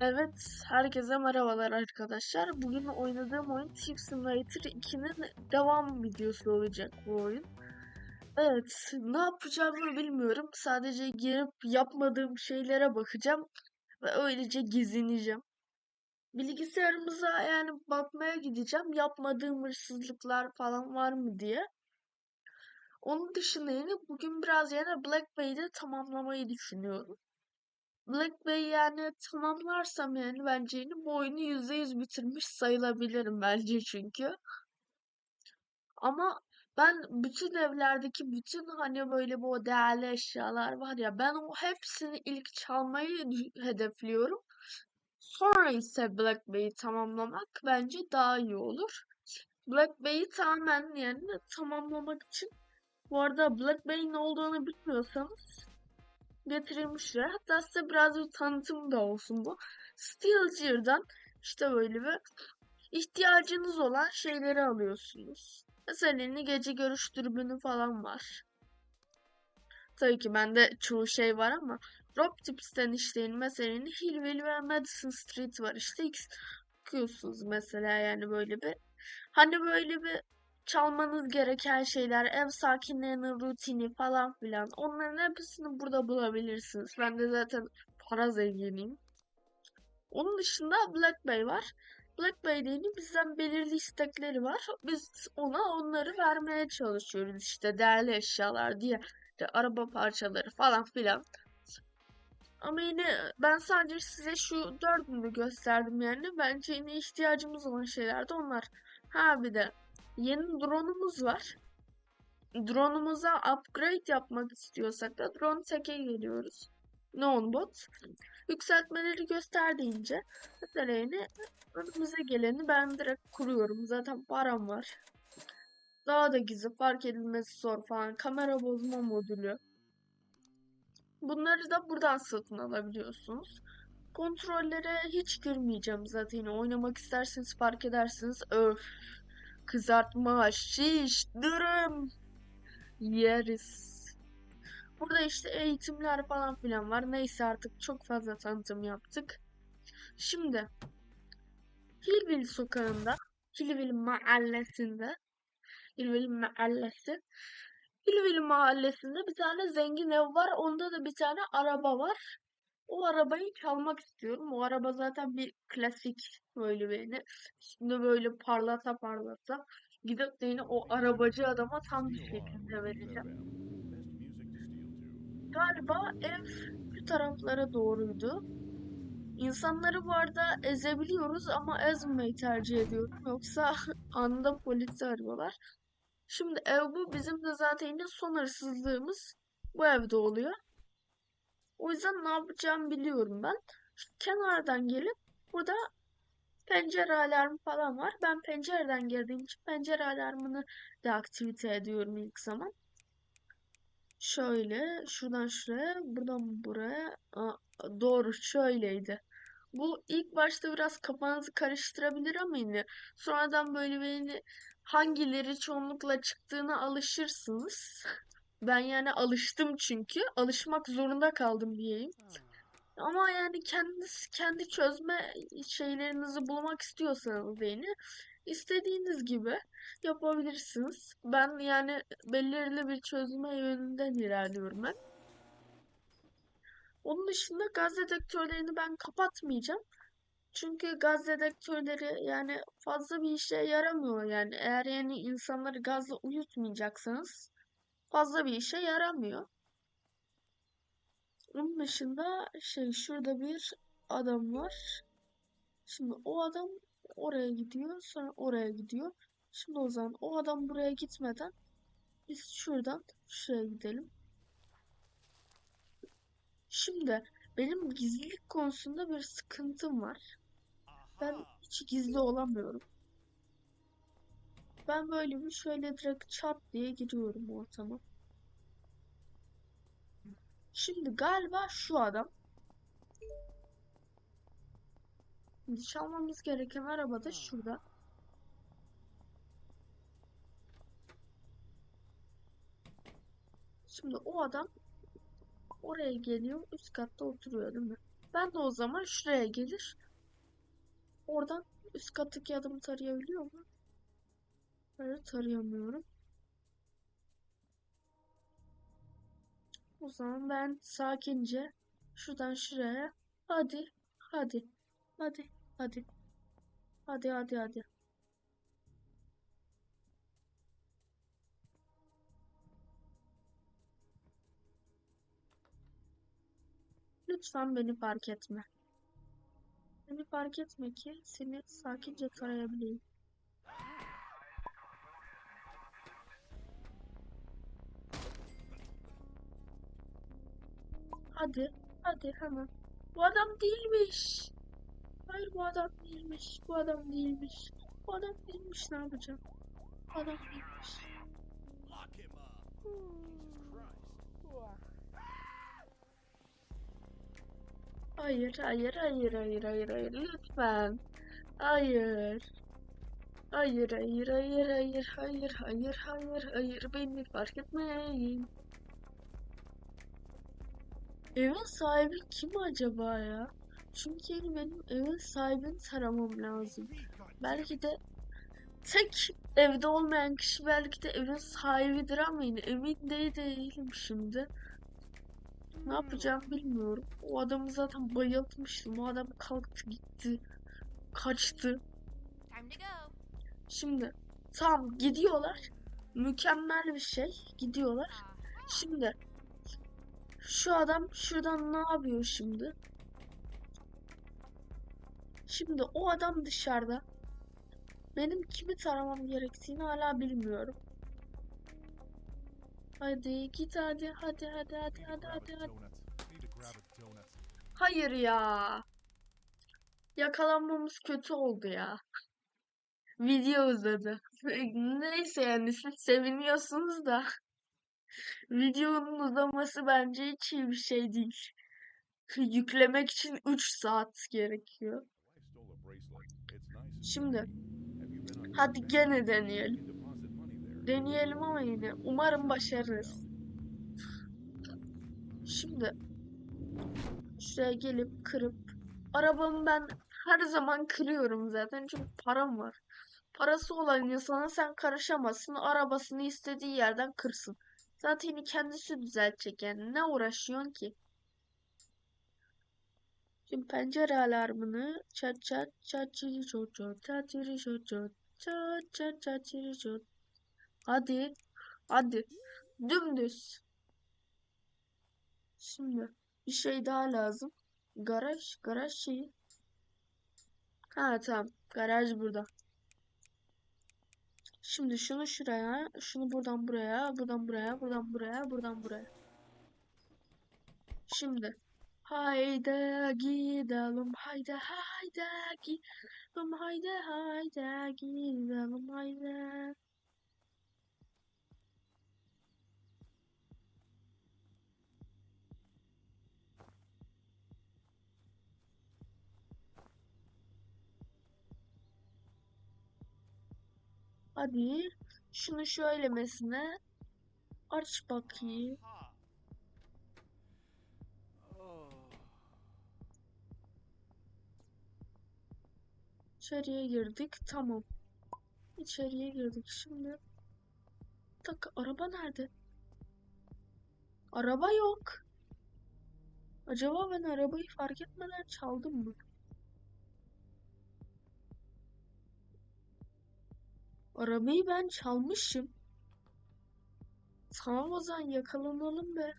Evet, herkese merhabalar arkadaşlar. Bugün oynadığım oyun Thief Simulator 2'nin devam videosu olacak bu oyun. Evet, ne yapacağımı bilmiyorum. Sadece girip yapmadığım şeylere bakacağım ve öylece gezineceğim. Bilgisayarımıza yani bakmaya gideceğim. Yapmadığım hırsızlıklar falan var mı diye. Onun dışında yine bugün biraz yine Black Bay'de tamamlamayı düşünüyorum. Black Bay yani tamamlarsam yani bence yine bu oyunu %100 bitirmiş sayılabilirim bence çünkü. Ama ben bütün evlerdeki bütün hani böyle bu değerli eşyalar var ya ben o hepsini ilk çalmayı hedefliyorum. Sonra ise Black Bay'i tamamlamak bence daha iyi olur. Black Bay'i tamamen yani tamamlamak için bu arada Black Bay'in ne olduğunu bilmiyorsanız getirilmişler. Hatta size biraz bir tanıtım da olsun bu. Steelgear'dan işte böyle bir ihtiyacınız olan şeyleri alıyorsunuz. Mesela gece görüş dürbünü falan var. Tabii ki bende çoğu şey var ama Rob Tips'ten işte mesela Hillville ve Madison Street var. İşte X bakıyorsunuz mesela yani böyle bir hani böyle bir çalmanız gereken şeyler, ev sakinlerinin rutini falan filan. Onların hepsini burada bulabilirsiniz. Ben de zaten para zenginiyim. Onun dışında Black Bay var. Black Bay'de bizden belirli istekleri var. Biz ona onları vermeye çalışıyoruz. İşte değerli eşyalar diye. işte araba parçaları falan filan. Ama yine ben sadece size şu dördünü gösterdim yani. Bence yine ihtiyacımız olan şeyler de onlar. Ha bir de yeni drone'umuz var. Drone'umuza upgrade yapmak istiyorsak da drone teke geliyoruz. Neonbot. Yükseltmeleri gösterdiğince mesela yine önümüze geleni ben direkt kuruyorum. Zaten param var. Daha da gizli fark edilmesi zor falan. Kamera bozma modülü. Bunları da buradan satın alabiliyorsunuz. Kontrollere hiç girmeyeceğim zaten. Oynamak isterseniz fark edersiniz. Öf. Kızartma, şiş, dürüm. Yeriz. Burada işte eğitimler falan filan var. Neyse artık çok fazla tanıtım yaptık. Şimdi Hillville sokağında, Hillville mahallesinde, Hillville mahallesi, Hillville mahallesinde bir tane zengin ev var. Onda da bir tane araba var. O arabayı çalmak istiyorum. O araba zaten bir klasik böyle beni. Şimdi böyle parlata parlata gidip de yine o arabacı adama tam bir şekilde vereceğim. Galiba ev şu taraflara doğruydu. İnsanları bu arada ezebiliyoruz ama ezmemeyi tercih ediyorum. Yoksa anında polisi arıyorlar. Şimdi ev bu. Bizim de zaten yine son hırsızlığımız bu evde oluyor. O yüzden ne yapacağımı biliyorum ben. Şu kenardan gelip burada pencere alarmı falan var. Ben pencereden girdiğim için pencere alarmını da aktivite ediyorum ilk zaman. Şöyle şuradan şuraya buradan buraya Aa, doğru şöyleydi. Bu ilk başta biraz kafanızı karıştırabilir ama yine sonradan böyle beni hangileri çoğunlukla çıktığına alışırsınız. Ben yani alıştım çünkü. Alışmak zorunda kaldım diyeyim. Ama yani kendiniz kendi çözme şeylerinizi bulmak istiyorsanız beni istediğiniz gibi yapabilirsiniz. Ben yani belirli bir çözüme yönünden ilerliyorum ben. Onun dışında gaz dedektörlerini ben kapatmayacağım. Çünkü gaz dedektörleri yani fazla bir işe yaramıyor yani. Eğer yani insanları gazla uyutmayacaksanız fazla bir işe yaramıyor. Onun dışında şey şurada bir adam var. Şimdi o adam oraya gidiyor sonra oraya gidiyor. Şimdi o zaman o adam buraya gitmeden biz şuradan şuraya gidelim. Şimdi benim gizlilik konusunda bir sıkıntım var. Ben hiç gizli olamıyorum. Ben böyle bir şöyle direkt çat diye giriyorum ortama. Şimdi galiba şu adam. Çalmamız gereken araba da şurada. Şimdi o adam oraya geliyor. Üst katta oturuyor değil mi? Ben de o zaman şuraya gelir. Oradan üst kattaki adamı tarayabiliyor mu? Hayır tarayamıyorum. O zaman ben sakince şuradan şuraya hadi hadi hadi hadi hadi hadi hadi Lütfen beni fark etme. Beni fark etme ki seni sakince tarayabileyim. Hadi, hadi hemen. Bu adam değilmiş. Hayır bu adam değilmiş. Bu adam değilmiş. Bu adam değilmiş ne yapacağım? Bu adam değilmiş. Hayır, hayır, hayır, hayır, hayır, hayır. Lütfen. Hayır. Hayır, hayır, hayır, hayır, hayır, hayır, hayır, hayır. Beni fark etmeyin. Evin sahibi kim acaba ya? Çünkü yani benim evin sahibini taramam lazım. Belki de tek evde olmayan kişi belki de evin sahibidir ama yine emin de değilim şimdi. Ne yapacağım bilmiyorum. O adamı zaten bayıltmıştım. O adam kalktı gitti. Kaçtı. Şimdi tamam gidiyorlar. Mükemmel bir şey. Gidiyorlar. Şimdi şu adam şuradan ne yapıyor şimdi? Şimdi o adam dışarıda. Benim kimi taramam gerektiğini hala bilmiyorum. Hadi git hadi hadi hadi hadi hadi hadi. Hayır ya. Yakalanmamız kötü oldu ya. Video uzadı. Neyse yani siz seviniyorsunuz da. Videonun uzaması bence hiç iyi bir şey değil. Yüklemek için 3 saat gerekiyor. Şimdi hadi gene deneyelim. Deneyelim ama yine umarım başarırız. Şimdi şuraya gelip kırıp arabamı ben her zaman kırıyorum zaten çünkü param var. Parası olan insana sen karışamazsın. Arabasını istediği yerden kırsın. Zaten kendisi düzeltecek yani. Ne uğraşıyorsun ki? Şimdi pencere alarmını çat çat çat çiri çot çot çat çiri çot çot çat çat çat çiri çot. Hadi. Hadi. Dümdüz. Şimdi bir şey daha lazım. Garaj. Garaj şeyi. Ha tamam. Garaj burada. Şimdi şunu şuraya, şunu buradan buraya, buradan buraya, buradan buraya, buradan buraya. Şimdi haydi gidelim, haydi haydi gidelim, haydi haydi gidelim, haydi. Hadi şunu şöylemesine aç bakayım. İçeriye girdik. Tamam. İçeriye girdik. Şimdi bir dakika araba nerede? Araba yok. Acaba ben arabayı fark etmeden çaldım mı? Arabayı ben çalmışım. Tamam o zaman yakalanalım be.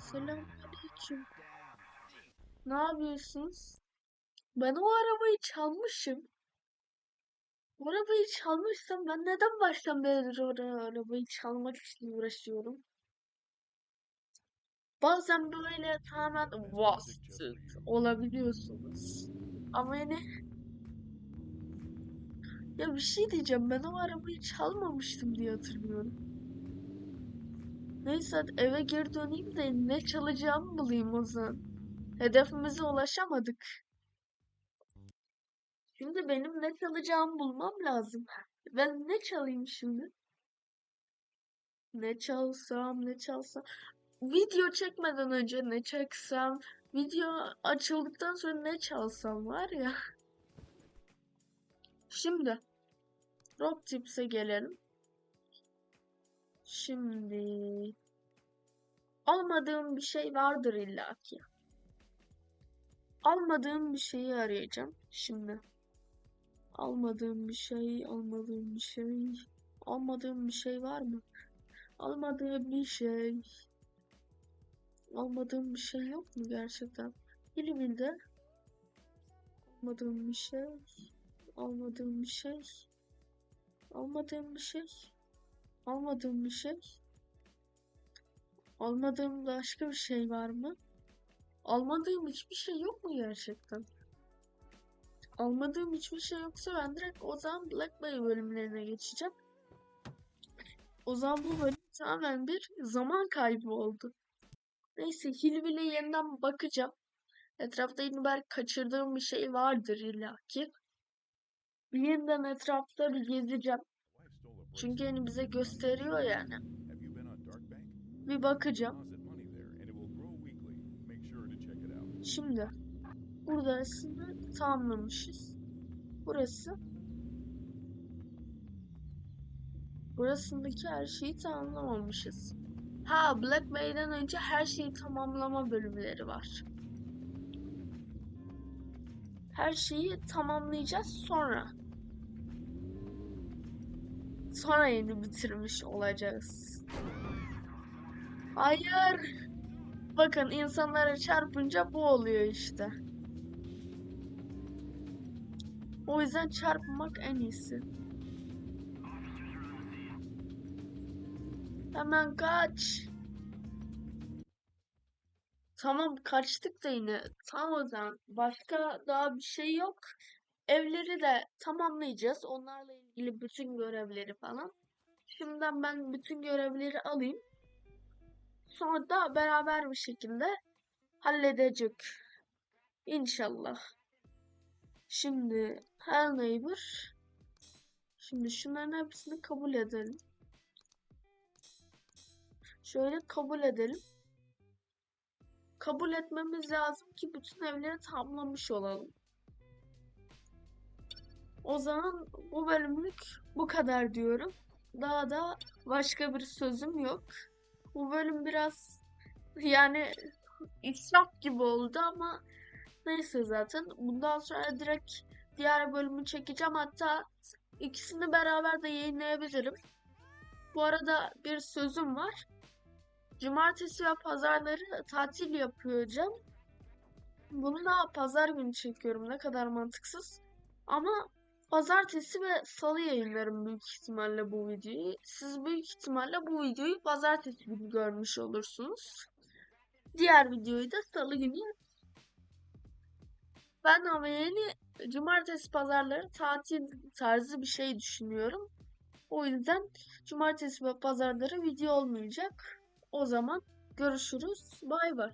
Selamünaleyküm. Ne yapıyorsunuz? Ben o arabayı çalmışım. O arabayı çalmışsam ben neden baştan beri oraya arabayı çalmak için uğraşıyorum? Bazen böyle tamamen vasıt olabiliyorsunuz. Ama yine ya bir şey diyeceğim ben o arabayı çalmamıştım diye hatırlıyorum. Neyse eve geri döneyim de ne çalacağımı bulayım o zaman. Hedefimize ulaşamadık. Şimdi benim ne çalacağımı bulmam lazım. Ben ne çalayım şimdi? Ne çalsam, ne çalsam. Video çekmeden önce ne çeksem, Video açıldıktan sonra ne çalsam var ya. Şimdi Rock Tips'e gelelim. Şimdi almadığım bir şey vardır illaki. Almadığım bir şeyi arayacağım şimdi. Almadığım bir şey, almadığım bir şey. Almadığım bir şey var mı? Almadığım bir şey. Almadığım bir şey yok mu gerçekten? Elimde almadığım bir şey. Almadığım bir şey. Almadığım bir şey. Almadığım bir şey. Almadığım başka bir şey var mı? Almadığım hiçbir şey yok mu gerçekten? Almadığım hiçbir şey yoksa ben direkt o zaman Black Bay bölümlerine geçeceğim. O zaman bu bölüm tamamen bir zaman kaybı oldu. Neyse Hilvi'yle yeniden bakacağım. Etrafta yine kaçırdığım bir şey vardır illaki. Bir yeniden etrafta bir gezeceğim. Çünkü hani bize gösteriyor yani. Bir bakacağım. Şimdi burada aslında tamamlamışız. Burası burasındaki her şeyi tamamlamamışız. Ha Black Bay'den önce her şeyi tamamlama bölümleri var. Her şeyi tamamlayacağız sonra. Sonra yeni bitirmiş olacağız. Hayır. Bakın insanlara çarpınca bu oluyor işte. O yüzden çarpmak en iyisi. Hemen kaç. Tamam kaçtık da yine. Tamam o zaman. Başka daha bir şey yok. Evleri de tamamlayacağız. Onlarla ilgili bütün görevleri falan. Şimdiden ben bütün görevleri alayım. Sonra da beraber bir şekilde halledecek. İnşallah. Şimdi her neighbor. Şimdi şunların hepsini kabul edelim. Şöyle kabul edelim. Kabul etmemiz lazım ki bütün evleri tamamlamış olalım. O zaman bu bölümlük bu kadar diyorum. Daha da başka bir sözüm yok. Bu bölüm biraz yani israf gibi oldu ama neyse zaten. Bundan sonra direkt diğer bölümü çekeceğim. Hatta ikisini beraber de yayınlayabilirim. Bu arada bir sözüm var. Cumartesi ve pazarları tatil yapacağım. Bunu da pazar günü çekiyorum. Ne kadar mantıksız. Ama pazartesi ve salı yayınlarım büyük ihtimalle bu videoyu. Siz büyük ihtimalle bu videoyu pazartesi günü görmüş olursunuz. Diğer videoyu da salı günü. Ben ama yeni cumartesi pazarları tatil tarzı bir şey düşünüyorum. O yüzden cumartesi ve pazarları video olmayacak. O zaman görüşürüz. Bay bay.